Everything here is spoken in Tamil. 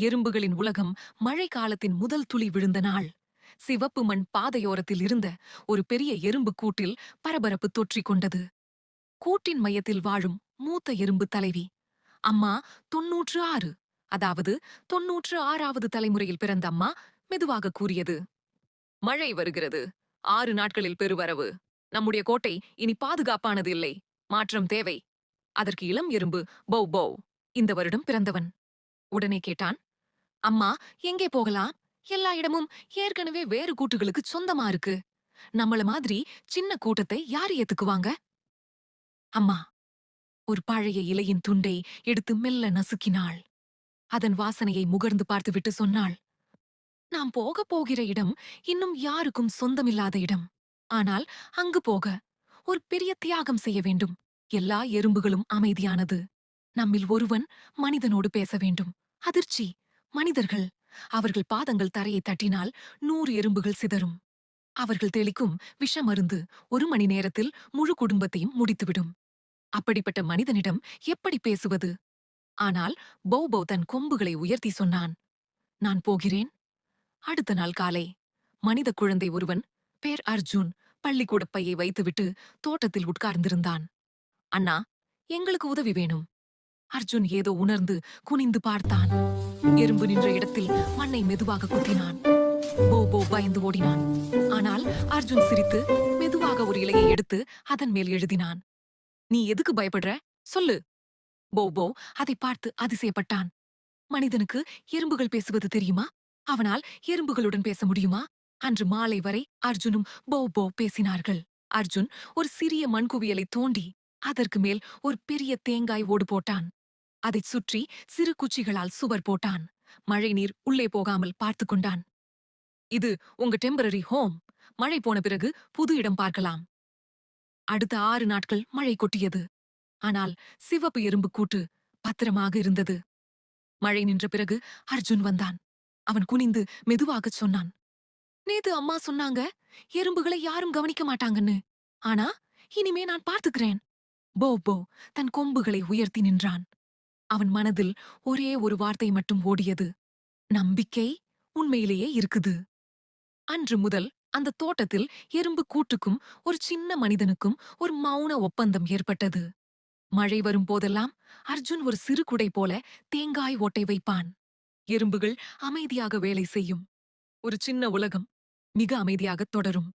எறும்புகளின் உலகம் மழை காலத்தின் முதல் துளி விழுந்த நாள். சிவப்பு மண் பாதையோரத்தில் இருந்த ஒரு பெரிய எறும்பு கூட்டில் பரபரப்பு தொற்றிக் கொண்டது. கூட்டின் மையத்தில் வாழும் மூத்த எறும்பு தலைவி. அம்மா தொன்னூற்று ஆறு. அதாவது தொன்னூற்று ஆறாவது தலைமுறையில் பிறந்த அம்மா மெதுவாக கூறியது. மழை வருகிறது. ஆறு நாட்களில் பெருவரவு. நம்முடைய கோட்டை இனி பாதுகாப்பானது இல்லை. மாற்றம் தேவை. அதற்கு இளம் எறும்பு பௌ பௌ. இந்த வருடம் பிறந்தவன். உடனே கேட்டான். அம்மா எங்கே போகலாம்? எல்லா இடமும் ஏற்கனவே வேறு கூட்டுகளுக்கு சொந்தமா இருக்கு. நம்மள மாதிரி சின்ன கூட்டத்தை யார் ஏத்துக்குவாங்க? அம்மா. ஒரு பழைய இலையின் துண்டை எடுத்து மெல்ல நசுக்கினாள். அதன் வாசனையை முகர்ந்து பார்த்துவிட்டு சொன்னாள். நாம் போக போகிற இடம் இன்னும் யாருக்கும் சொந்தமில்லாத இடம். ஆனால் அங்கு போக ஒரு பெரிய தியாகம் செய்ய வேண்டும். எல்லா எறும்புகளும் அமைதியானது. நம்மில் ஒருவன் மனிதனோடு பேச வேண்டும். அதிர்ச்சி. மனிதர்கள். அவர்கள் பாதங்கள் தரையை தட்டினால் நூறு எறும்புகள் சிதறும். அவர்கள் தெளிக்கும் விஷ மருந்து ஒரு மணி நேரத்தில் முழு குடும்பத்தையும் முடித்துவிடும். அப்படிப்பட்ட மனிதனிடம் எப்படி பேசுவது? ஆனால் பௌபௌ தன் கொம்புகளை உயர்த்தி சொன்னான் நான் போகிறேன். அடுத்த நாள் காலை மனித குழந்தை ஒருவன் பேர் அர்ஜுன் பள்ளிக்கூட பையை வைத்துவிட்டு தோட்டத்தில் உட்கார்ந்திருந்தான். அண்ணா எங்களுக்கு உதவி வேணும். அர்ஜுன் ஏதோ உணர்ந்து குனிந்து பார்த்தான். எறும்பு நின்ற இடத்தில் மண்ணை மெதுவாக குத்தினான். போ போ பயந்து ஓடினான். ஆனால் அர்ஜுன் சிரித்து மெதுவாக ஒரு இலையை எடுத்து அதன் மேல் எழுதினான். நீ எதுக்கு பயப்படுற? சொல்லு. போபோ அதை பார்த்து அதிசயப்பட்டான். மனிதனுக்கு எறும்புகள் பேசுவது தெரியுமா? அவனால் எறும்புகளுடன் பேச முடியுமா? அன்று மாலை வரை அர்ஜுனும் போ போ பேசினார்கள். அர்ஜுன் ஒரு சிறிய மண்குவியலை தோண்டி அதற்கு மேல் ஒரு பெரிய தேங்காய் ஓடு போட்டான். அதைச் சுற்றி சிறு குச்சிகளால் சுவர் போட்டான். மழைநீர் உள்ளே போகாமல் பார்த்து கொண்டான். இது உங்க டெம்பரரி ஹோம். மழை போன பிறகு புது இடம் பார்க்கலாம். அடுத்த ஆறு நாட்கள் மழை கொட்டியது. ஆனால் சிவப்பு எறும்பு கூட்டு பத்திரமாக இருந்தது. மழை நின்ற பிறகு அர்ஜுன் வந்தான். அவன் குனிந்து மெதுவாகச் சொன்னான். நேத்து அம்மா சொன்னாங்க எறும்புகளை யாரும் கவனிக்க மாட்டாங்கன்னு. ஆனா இனிமே நான் பார்த்துக்கிறேன். போ போ. தன் கொம்புகளை உயர்த்தி நின்றான். அவன் மனதில் ஒரே ஒரு வார்த்தை மட்டும் ஓடியது. நம்பிக்கை உண்மையிலேயே இருக்குது. அன்று முதல் அந்த தோட்டத்தில் எறும்பு கூட்டுக்கும் ஒரு சின்ன மனிதனுக்கும் ஒரு மௌன ஒப்பந்தம் ஏற்பட்டது. மழை வரும் போதெல்லாம் அர்ஜுன் ஒரு சிறு குடை போல தேங்காய் ஓட்டை வைப்பான். எறும்புகள் அமைதியாக வேலை செய்யும். ஒரு சின்ன உலகம் மிக அமைதியாகத் தொடரும்.